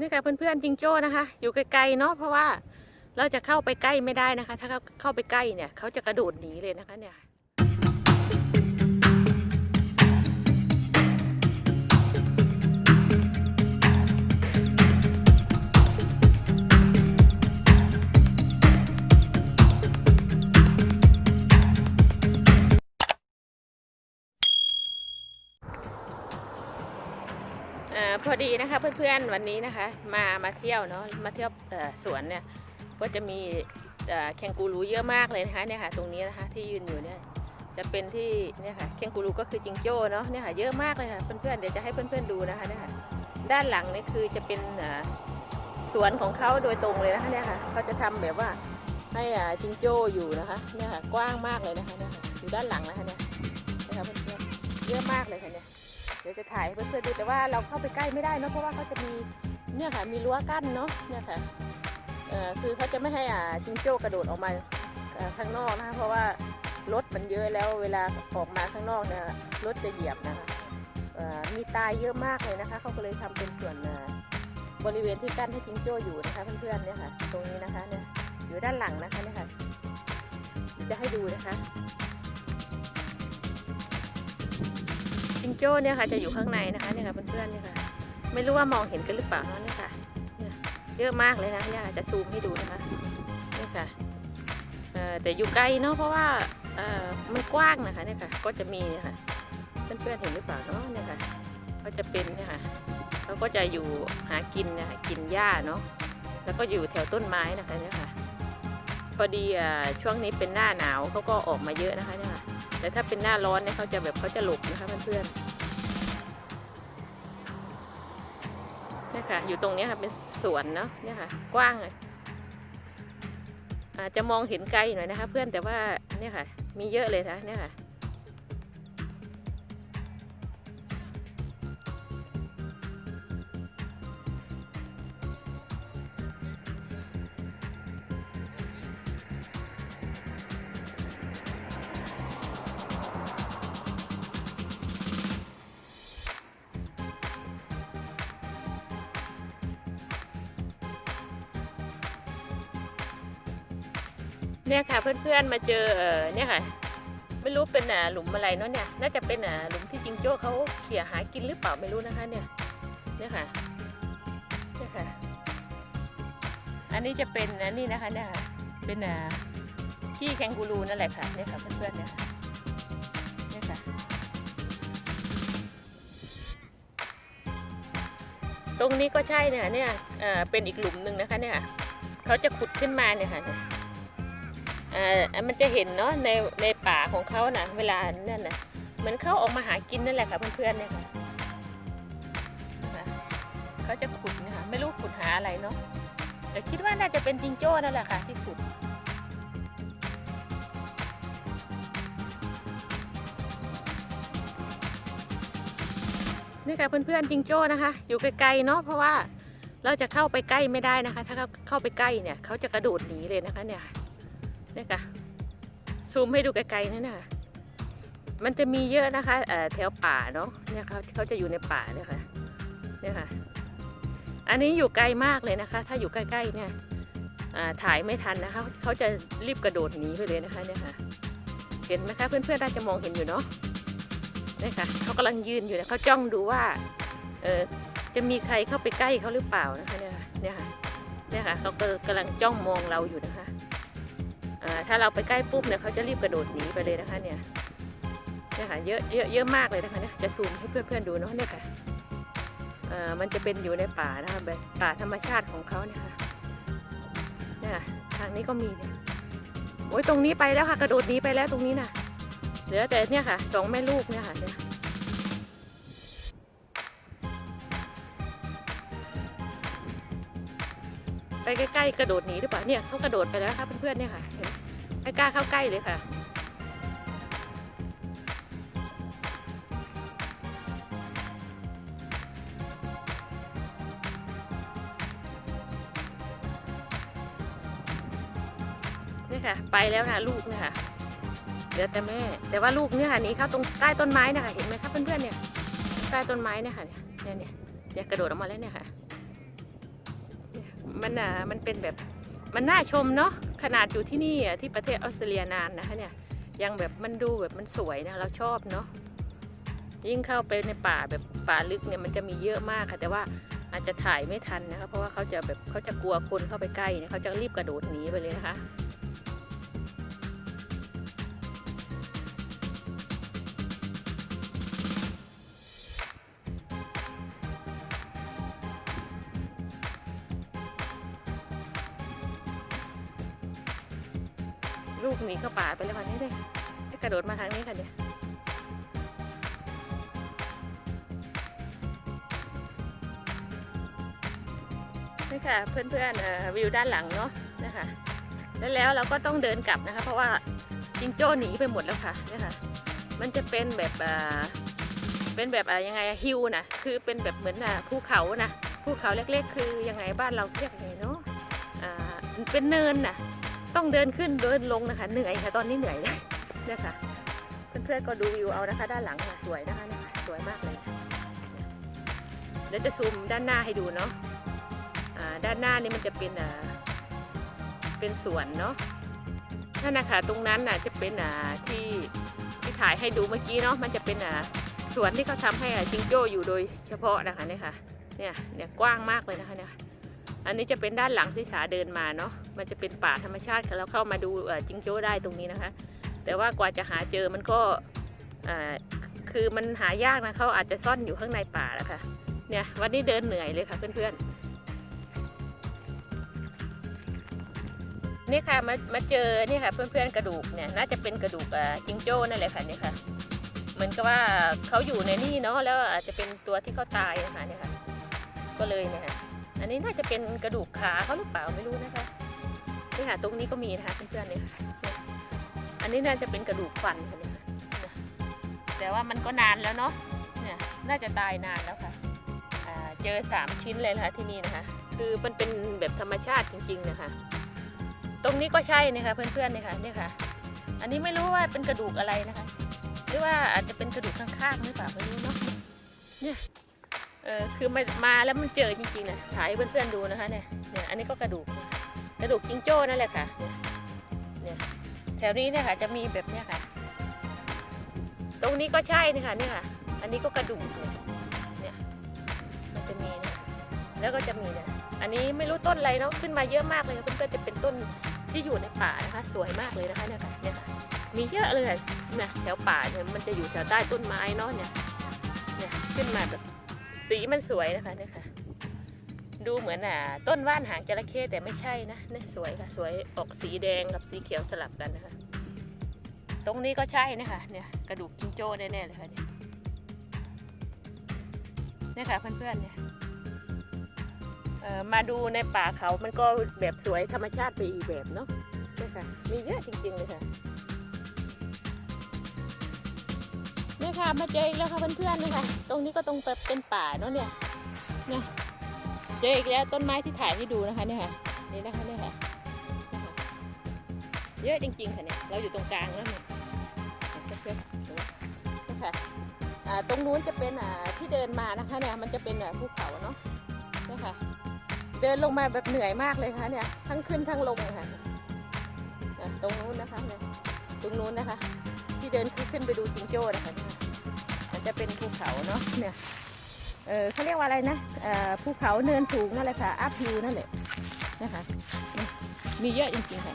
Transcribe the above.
นี่ค่ะเพื่อนๆจิงโจ้นะคะ อยู่ไกลๆเนาะเพราะว่าเราจะเข้าไปใกล้ไม่ได้นะคะ ถ้าเขาเข้าไปใกล้เนี่ยเขาจะกระโดดหนีเลยนะคะเนี่ย อ่าพอดีนะคะเพื่อนๆวันนี้นะคะมามาเที่ยวเนาะมาเที่ยวสวนเนี่ยก็จะมีเอ่อแคนกูรูเยอะมากเลยนะคะเนี่ยค่ะตรงนี้นะคะที่ยืนอยู่เนี่ยจะเป็นที่เนี่ยค่ะแคนกูรูก็คือจิงโจ้เนาะเนี่ยค่ะเยอะมากเลยค่ะเพื่อนๆเดี๋ยวจะให้เพื่อนๆดูนะคะเนี่ยค่ะด้านหลังนี่คือจะเป็นสวนของเขาโดยตรงเลยนะคะเนี่ยค่ะเขาจะทำแบบว่าให้จิงโจ้อยู่นะคะเนี่ยค่ะกว้างมากเลยนะคะเนี่ยค่ะอยู่ด้านหลังนะคะเนี่ยนะคะเพื่อนๆเยอะมากเลยค่ะเนี่ย เดี๋ยวจะถ่ายให้เพื่อนๆดูแต่ว่าเราเข้าไปใกล้ไม่ได้เนอะเพราะว่าเขาจะมีเนี่ยค่ะมีรั้วกั้นเนาะเนี่ยค่ะเอ่อคือเขาจะไม่ให้อ่าจิงโจ้กระโดดออกมาข้างนอกนะคะเพราะว่ารถมันเยอะแล้วเวลาออกมาข้างนอกเนี่ยรถจะเหยียบนะคะมีตายเยอะมากเลยนะคะเขาก็เลยทำเป็นส่วนบริเวณที่กั้นให้จิงโจ้อยู่นะคะเพื่อนๆเนี่ยค่ะ ตรงนี้นะคะเนี่ยอยู่ด้านหลังนะคะเนี่ยค่ะจะให้ดูนะคะ จิงโจ้เนี่ยค่ะจะอยู่ข้างในนะคะเนี่ยค่ะเพื่อนๆเนี่ยค่ะไม่รู้ว่ามองเห็นกันหรือเปล่าเนาะเนี่ยค่ะเยอะมากเลยนะเนี่ยค่ะจะซูมให้ดูนะคะนี่ค่ะเอ่อแต่อยู่ไกลเนาะเพราะว่าเอ่อมันกว้างนะคะเนี่ยค่ะก็จะมีเนี่ยค่ะเพื่อนๆเห็นหรือเปล่าเนาะเนี่ยค่ะก็จะเป็นเนี่ยค่ะเขาก็จะอยู่หากินเนะคะกินหญ้าเนาะแล้วก็อยู่แถวต้นไม้นะคะเนี่ยค่ะพอดีอ่ช่วงนี้เป็นหน้าหนาวเขาก็ออกมาเยอะนะคะเนี่ยค่ะ แต่ถ้าเป็นหน้าร้อนเนี่ยเขาจะแบบเขาจะหลบนะคะเพื่อนๆนี่ค่ะ อยู่ตรงนี้ค่ะเป็นสวนเนาะเนี่ยค่ะ กว้างอาจจะมองเห็นไกลหน่อยนะคะ เพื่อนแต่ว่าเนี่ยค่ะ มีเยอะเลยนะเนี่ยค่ะ เนี่ยค่ะเพื่อนๆมาเจอเออเนี่ยค่ะ ไม่รู้เป็นอ่หลุมอะไรเนาะเนี่ยน่าจะเป็นอ่หลุมที่จิงโจ้เขาเขี่ยหากินหรือเปล่าไม่รู้นะคะเนี่ยเนี่ยค่ะเนี่ยค่ะ อันนี้จะเป็นอันนี้นะคะเนี่ยค่ะเป็นอ่าขี้แคนกูรูนั่นแหละค่ะเนี่ยค่ะเพื่อนๆเนี่ยค่ะเนี่ยค่ะ ตรงนี้ก็ใช่เนี่ยเนี่ยเอ่อเป็นอีกหลุมหนึ่งนะคะเนี่ยเขาจะขุดขึ้นมาเนี่ยค่ะเนี่ย อ่ามันจะเห็นเนาะในในป่าของเขานะเวลานั่นนะเหมือนเขาออกมาหากินนั่นแหละค่ะเพื่อนๆเนี่ยค่ะเขาจะขุดนะคะไม่รู้ขุดหาอะไรเนาะแต่คิดว่าน่าจะเป็นจิงโจ้นั่นแหละค่ะที่ขุดนี่ค่ะเพื่อนๆจิงโจ้นะคะ อยู่ไกลๆเนาะเพราะว่าเราจะเข้าไปใกล้ไม่ได้นะคะ ถ้าเขาเข้าไปใกล้เนี่ยเขาจะกระโดดหนีเลยนะคะเนี่ย นี่ยค่ะ ซูมให้ดูไกลๆนี่นะคะมันจะมีเยอะนะคะแถวป่าเนาะเนี่ยเขาเขาจะอยู่ในป่าเนี่ยค่ะเนี่ยค่ะ อันนี้อยู่ไกลมากเลยนะคะ ถ้าอยู่ใกล้ๆเนี่ยถ่ายไม่ทันนะคะเขาจะรีบกระโดดหนีไปเลยนะคะเนี่ยค่ะ เห็นไหมคะเพื่อนๆน่าจะมองเห็นอยู่เนาะเนี่ยค่ะเขากำลังยืนอยู่นะเขาจ้องดูว่าเออจะมีใครเข้าไปใกล้เขาหรือเปล่านะคะเนี่ยค่ะเนี่ยค่ะเนี่ยค่ะเขากำลังจ้องมองเราอยู่นะคะ ถ้าเราไปใกล้ปุ๊บเนี่ยเขาจะรีบกระโดดหนีไปเลยนะคะเนี่ยเนี่ยค่ะเยอะเยอะเยอะมากเลยนะคะเนี่ยจะซูมให้เพื่อนๆดูเนาะเนี่ยค่ะอ่ามันจะเป็นอยู่ในป่านะคะแบบป่าธรรมชาติของเขาเนี่ยค่ะเนี่ยทางนี้ก็มีเนี่ยโอ้ยตรงนี้ไปแล้วค่ะ กระโดดหนีไปแล้วตรงนี้น่ะเหลือแต่เนี่ยค่ะสองแม่ลูกเนี่ยค่ะเนี่ยไปใกล้ๆกระโดดหนีหรือเปล่าเนี่ยเขากระโดดไปแล้วค่ะเพื่อนๆเนี่ยค่ะเห็น ไม่กล้าเข้าใกล้เลยค่ะ นี่ค่ะ ไปแล้วนะลูกเนี่ยค่ะเหลือแต่แม่ แต่ว่าลูกเนี่ยค่ะนีเข้าตรงใต้ต้นไม้นะคะเห็นไหมคะเพื่อนๆเนี่ยใต้ต้นไม้เนี่ยค่ะเนี่ยเนี่ยเนี่ยกระโดดออกมาแล้วเนี่ยค่ะมันอะมันเป็นแบบมันน่าชมเนาะ ขนาดอยู่ที่นี่อะที่ประเทศออสเตรเลียนานนะคะเนี่ยยังแบบมันดูแบบมันสวยนะเราชอบเนาะยิ่งเข้าไปในป่าแบบป่าลึกเนี่ยมันจะมีเยอะมากค่ะ แต่ว่าอาจจะถ่ายไม่ทันนะคะเพราะว่าเขาจะแบบเขาจะกลัวคนเข้าไปใกล้เนี่ยเขาจะรีบกระโดดหนีไปเลยนะคะ ลูกหนีเข้าป่าไปแล้ววันนี้เลยให้กระโดดมาทางนี้ค่ะเนี่ยวนี่ค่ะเพื่อนๆเอ่อวิวด้านหลังเนาะนะคะแล้วแล้วเราก็ต้องเดินกลับนะคะ เพราะว่าจิงโจ้หนีไปหมดแล้วค่ะนี่ค่ะมันจะเป็นแบบเป็นแบบอ่ายังไงฮิวนะคือเป็นแบบเหมือนอะภูเขานะภูเขาเล็กๆ คือยังไงบ้านเราเรียกยังไงเนาะอ่าเป็นเนินน่ะ ต้องเดินขึ้นเดินลงนะคะ เหนื่อยค่ะตอนนี้เหนื่อยเนี่ยค่ะเพื่อนๆก็ดูวิวเอานะคะ ด้านหลังสวยนะคะเนี่ยสวยมากเลยเดี๋ยวจะซูมด้านหน้าให้ดูเนาะด้านหน้านี่มันจะเป็นเป็นสวนเนาะนั่นนะคะตรงนั้นน่ะจะเป็นอ่าที่ที่ถ่ายให้ดูเมื่อกี้เนาะมันจะเป็นอ่าสวนที่เขาทำให้อาจิงโจ้อยู่โดยเฉพาะนะคะเนี่ยค่ะเนี่ยเนี่ยกว้างมากเลยนะคะเนี่ย อันนี้จะเป็นด้านหลังที่สาเดินมาเนาะ มันจะเป็นป่าธรรมชาติแล้วเข้ามาดูจิงโจ้ได้ตรงนี้นะคะ แต่ว่ากว่าจะหาเจอมันก็คือมันหายากนะเขาอาจจะซ่อนอยู่ข้างในป่าแล้วค่ะ เนี่ยวันนี้เดินเหนื่อยเลยค่ะเพื่อนๆ นี่ค่ะมามาเจอนี่ค่ะเพื่อนๆกระดูกเนี่ยน่าจะเป็นกระดูกจิงโจ้นั่นแหละค่ะนี่ค่ะ เหมือนกับว่าเขาอยู่ในนี่เนาะแล้วอาจจะเป็นตัวที่เขาตายนะคะเนี่ยค่ะ ก็เลยเนี่ยค่ะ อันนี้น่าจะเป็นกระดูกขาเขาหรือเปล่าไม่รู้นะคะนี่ค่ะตรงนี้ก็มีนะคะเพื่อนๆเนี่ยค่ะอันนี้น่าจะเป็นกระดูกฟันค่ะเนี่ยแต่ว่ามันก็นานแล้วเนาะเนี่ยน่าจะตายนานแล้วค่ะเจอสามชิ้นเลยนะคะที่นี่นะคะ คือมันเป็นแบบธรรมชาติจริงๆนะคะ ตรงนี้ก็ใช่นะคะเพื่อนๆเนี่ยค่ะเนี่ยค่ะ อันนี้ไม่รู้ว่าเป็นกระดูกอะไรนะคะ หรือว่าอาจจะเป็นกระดูกข้างๆหรือเปล่าไม่รู้เนาะเนี่ย เออคือมามาแล้วมันเจอจริงๆนะถ่ายให้เพื่อนๆดูนะคะเนี่ยเนี่ยอันนี้ก็กระดูกกระดูกจิงโจ้นั่นแหละค่ะเนี่ยแถวนี้เนี่ยค่ะจะมีแบบเนี้ยค่ะ ตรงนี้ก็ใช่นี่ค่ะเนี่ยค่ะ อันนี้ก็กระดูกเนี่ยมันจะมีนี่ยแล้วก็จะมีเนี่ยอันนี้ไม่รู้ต้นอะไรเนาะขึ้นมาเยอะมากเลยค่ะเพื่อนๆจะเป็นต้นที่อยู่ในป่านะคะ สวยมากเลยนะคะเนี่ยค่ะเนี่ยมีเยอะเลยค่ะเนี่ยแถวป่าเนี่ยมันจะอยู่แถวใต้ต้นไม้เนาะเนี่ยเนี่ยขึ้นมาแบบ สีมันสวยนะคะเนี่ยค่ะ ดูเหมือนอะต้นว่านหางจระเข้แต่ไม่ใช่นะเนี่ยสวยค่ะสวยออกสีแดงกับสีเขียวสลับกันนะคะ ตรงนี้ก็ใช่นะคะเนี่ยกระดูกจิงโจ้แน่ๆเลยค่ะเนี่ยเนี่ยค่ะเพื่อนๆเนี่ยเอ่อมาดูในป่าเขามันก็แบบสวยธรรมชาติไปอีกแบบเนาะเนี่ยค่ะมีเยอะจริงๆเลยค่ะ เนี่ยค่ะ มาเจออีกแล้วค่ะเพื่อนๆนี่ยค่ะตรงนี้ก็ตรงเป็นป่าเนาะเนี่ยเนี่ยเจออีกแล้วต้นไม้ที่ถ่ายให้ดูนะคะเนี่ยค่ะนี่นะคะเนี่ยค่ะเยอะจริงๆค่ะเนี่ยเราอยู่ตรงกลางแล้วเนี่ยนี่ค่ะตรงนู้นจะเป็นอ่าที่เดินมานะคะเนี่ยมันจะเป็นภูเขาเนาะเนี่ยค่ะเดินลงมาแบบเหนื่อยมากเลยค่ะเนี่ยทั้งขึ้นทั้งลงเลยค่ะตรงนู้นนะคะเนี่ยตรงนู้นนะคะ ที่เดินขึ้นไปดูจิงโจ้นะคะ มันจะเป็นภูเขาเนาะเนี่ยเออเขาเรียกว่าอะไรนะอ่อภูเขาเนินสูงนั่นแหละค่ะอัพพิวนั่นแหละนะคะมีเยอะจริงๆค่ะ